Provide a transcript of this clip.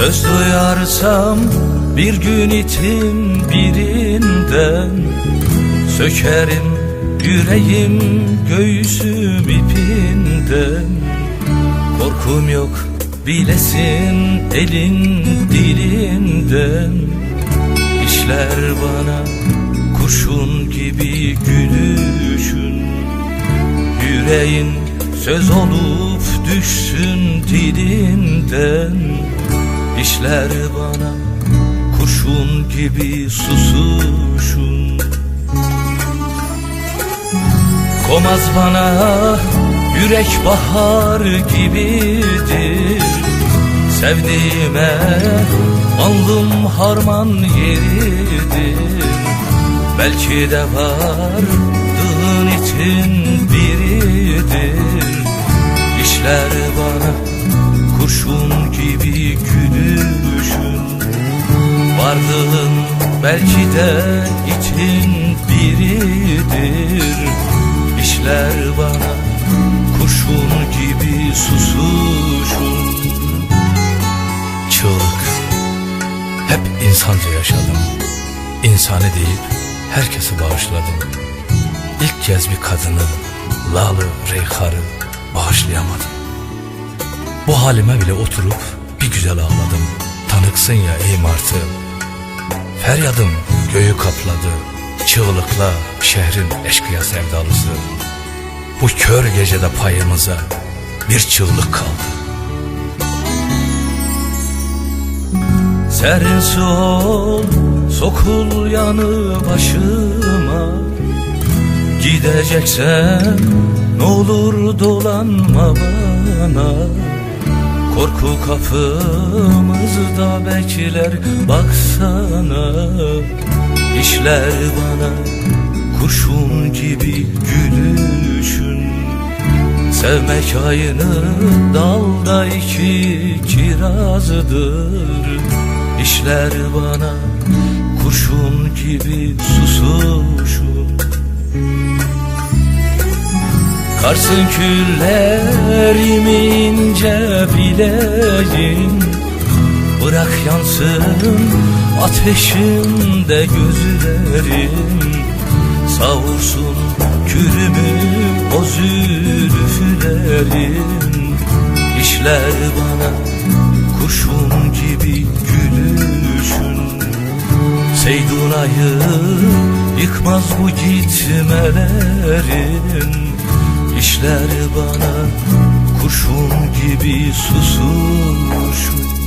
Söz duyarsam bir gün itim birinden Sökerim yüreğim göğsüm ipinden. Korkum yok bilesin elin dilinden. İşler bana kurşun gibi gülüşün. Yüreğin söz olup düşsün dilinden İşler bana kurşun gibi susuşun. Komaz bana yürek bahar gibidir. Sevdiğime alnım harman yeridir. Belki de vardığın için biridir. İşler bana kurşun Vardığın belki de için biridir. İşler bana kurşun gibi susuşun. Çığlık. Hep insanca yaşadım. İnsani deyip herkesi bağışladım. İlk kez bir kadını Lalı Reyhar'ı bağışlayamadım. Bu halime bile oturup bir güzel ağladım. Tanıksın ya ey martı Feryadım göğü kapladı Çığlıkla şehrin eşkıya sevdalısı. Bu kör gecede payımıza bir çığlık kaldı. Serin su ol, sokul yanı başıma. Gideceksen ne olur dolanma bana Korku kapımızda bekler baksana. İşler bana kurşun gibi gülüşün. Sevmek aynı dalda iki kirazdır. İşler bana kurşun gibi susuşun Karsın küllerimi ince bileğin Bırak yansın ateşimde gözlerim. Savursun külümü o zülfülerin İşler bana kurşun gibi gülüşün. Seydunayı yıkmaz bu gitmelerin İşler bana kurşun gibi susuşun